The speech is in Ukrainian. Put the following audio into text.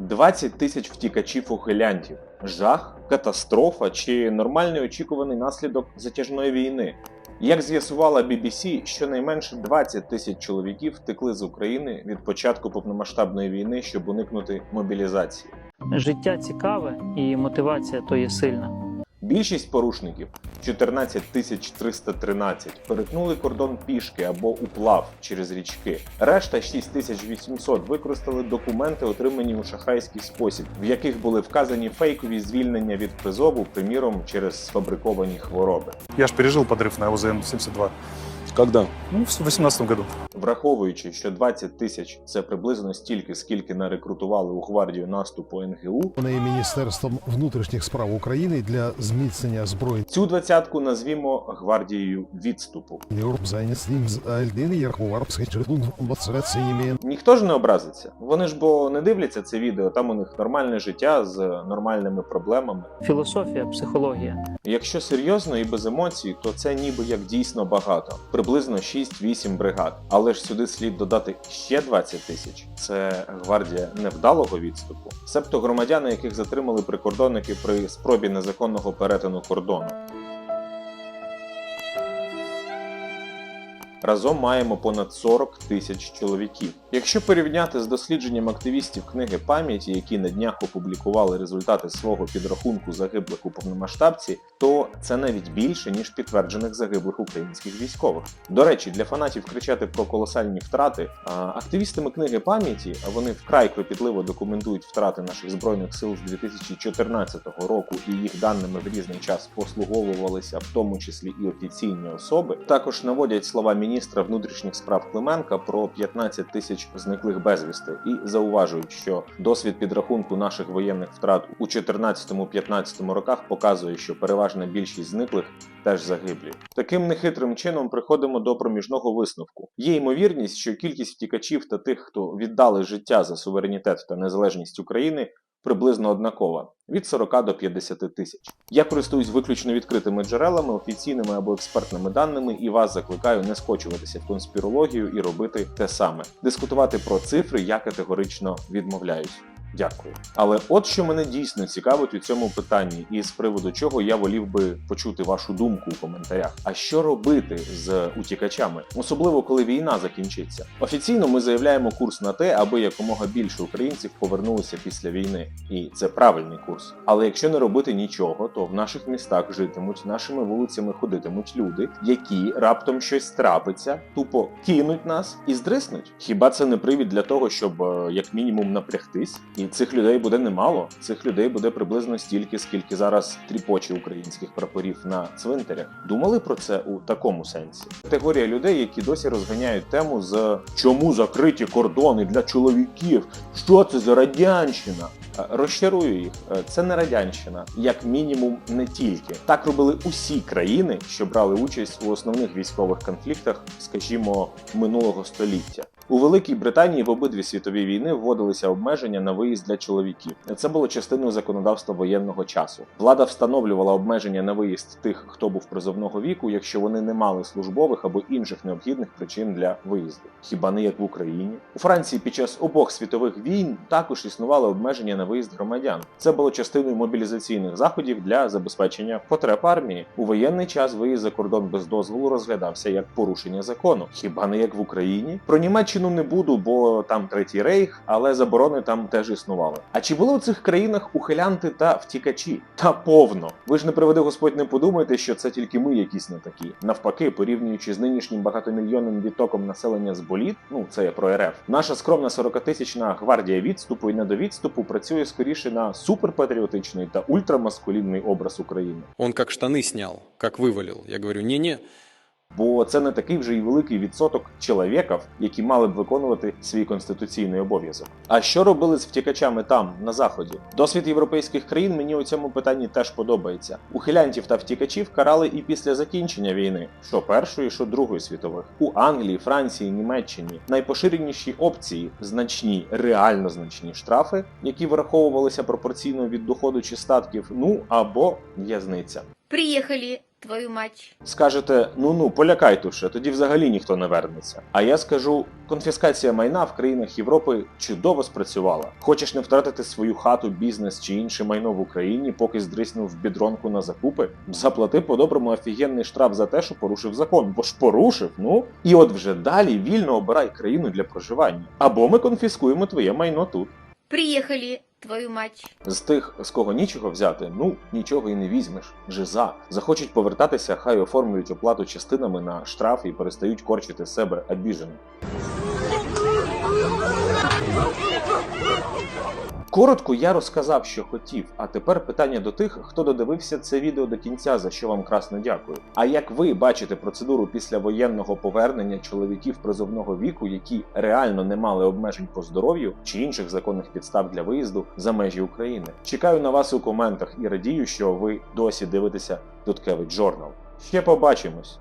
20 тисяч втікачів ухилянтів. Жах, катастрофа чи нормальний очікуваний наслідок затяжної війни. Як з'ясувала BBC, щонайменше 20 тисяч чоловіків втекли з України від початку повномасштабної війни, щоб уникнути мобілізації. Життя цікаве і мотивація то є сильна. Більшість порушників 14 тисяч 313 перетнули кордон пішки або уплав через річки. Решта 6 тисяч 800 використали документи, отримані у шахрайський спосіб, в яких були вказані фейкові звільнення від призову, приміром через сфабриковані хвороби. Я ж пережив подрив на ОЗМ-72. Когда? Ну, в 2018 году. Враховуючи, що 20 тисяч це приблизно стільки, скільки нарекрутували у гвардію наступу НГУ, і Міністерством внутрішніх справ України для зміцнення збройних цю двадцятку назвімо гвардією відступу. Ярхуварбсхечердун Ніхто ж не образиться. Вони ж бо не дивляться це відео. Там у них нормальне життя з нормальними проблемами. Філософія, психологія. Якщо серйозно і без емоцій, то це ніби як дійсно багато, приблизно 6-8 бригад. Але ж сюди слід додати ще 20 тисяч. Це гвардія невдалого відступу, себто громадяни, яких затримали прикордонники при спробі незаконного перетину кордону. Разом маємо понад 40 тисяч чоловіків. Якщо порівняти з дослідженням активістів книги пам'яті, які на днях опублікували результати свого підрахунку загиблих у повномасштабці, то це навіть більше ніж підтверджених загиблих українських військових. До речі, для фанатів кричати про колосальні втрати, активістами книги пам'яті, вони вкрай кропітливо документують втрати наших збройних сил з 2014 року, і їх даними в різний час послуговувалися, в тому числі і офіційні особи. Також наводять слова міністра внутрішніх справ Клименка про 15 тисяч зниклих безвісти і зауважують, що досвід підрахунку наших воєнних втрат у 14-15 роках показує, що переважна більшість зниклих теж загиблі. Таким нехитрим чином приходимо до проміжного висновку. Є ймовірність, що кількість втікачів та тих, хто віддали життя за суверенітет та незалежність України. Приблизно однакова від 40 до 50 тисяч. Я користуюсь виключно відкритими джерелами, офіційними або експертними даними, і вас закликаю не скочуватися в конспірологію і робити те саме. Дискутувати про цифри я категорично відмовляюсь. Дякую. Але от що мене дійсно цікавить у цьому питанні, і з приводу чого я волів би почути вашу думку у коментарях. А що робити з утікачами, особливо коли війна закінчиться? Офіційно ми заявляємо курс на те, аби якомога більше українців повернулися після війни, і це правильний курс. Але якщо не робити нічого, то в наших містах житимуть, нашими вулицями ходитимуть люди, які раптом щось трапиться, тупо кинуть нас і здриснуть. Хіба це не привід для того, щоб е, як мінімум напрягтись? І цих людей буде немало. Цих людей буде приблизно стільки, скільки зараз тріпоче українських прапорів на цвинтарях. Думали про це у такому сенсі? Категорія людей, які досі розганяють тему з чому закриті кордони для чоловіків? Що це за радянщина? Е, Розчарую їх, Е, це не радянщина, як мінімум, не тільки так робили усі країни, що брали участь у основних військових конфліктах, скажімо, минулого століття. У Великій Британії в обидві світові війни вводилися обмеження на виїзд для чоловіків. Це було частиною законодавства воєнного часу. Влада встановлювала обмеження на виїзд тих, хто був призовного віку, якщо вони не мали службових або інших необхідних причин для виїзду. Хіба не як в Україні? У Франції під час обох світових війн також існували обмеження на виїзд громадян. Це було частиною мобілізаційних заходів для забезпечення потреб армії. У воєнний час виїзд за кордон без дозволу розглядався як порушення закону. Хіба не як в Україні? Про Німеччину не буду, бо там третій рейх, але заборони там теж існували. А чи були у цих країнах ухилянти та втікачі? Та повно. Ви ж не приведи Господь, не подумайте, що це тільки ми якісь не такі. Навпаки, порівнюючи з нинішнім багатомільйонним відтоком населення з боліт, ну це я про РФ, наша скромна 40-тисячна гвардія відступу і недовідступу працює скоріше на суперпатріотичний та ультрамаскулінний образ України. Он как штаны снял, как вывалил. Я говорю, не-не, Бо це не такий вже й великий відсоток чоловіків, які мали б виконувати свій конституційний обов'язок. А що робили з втікачами там, на заході? Досвід європейських країн мені у цьому питанні теж подобається. Ухилянтів та втікачів карали і після закінчення війни, що першої, що другої світових. У Англії, Франції, Німеччині найпоширеніші опції значні, реально значні штрафи, які враховувалися пропорційно від доходу чи статків, ну або в'язниця. Приехали твою мать. Скажете, ну ну, полякай туше, тоді взагалі ніхто не вернеться. А я скажу, конфіскація майна в країнах Європи чудово спрацювала. Хочеш не втратити свою хату, бізнес чи інше майно в Україні, поки здриснув в бідронку на закупи? Заплати по-доброму офігенний штраф за те, що порушив закон, бо ж порушив, ну і от вже далі вільно обирай країну для проживання. Або ми конфіскуємо твоє майно тут. Приехали, твою мать. З тих, з кого нічого взяти, ну нічого і не візьмеш. Жиза. Захочуть повертатися, хай оформлюють оплату частинами на штраф і перестають корчити з себе обіжені. Коротко я розказав, що хотів. А тепер питання до тих, хто додивився це відео до кінця, за що вам красно дякую. А як ви бачите процедуру післявоєнного повернення чоловіків призовного віку, які реально не мали обмежень по здоров'ю чи інших законних підстав для виїзду за межі України? Чекаю на вас у коментах і радію, що ви досі дивитеся Дудкевич Жорнал. Ще побачимось.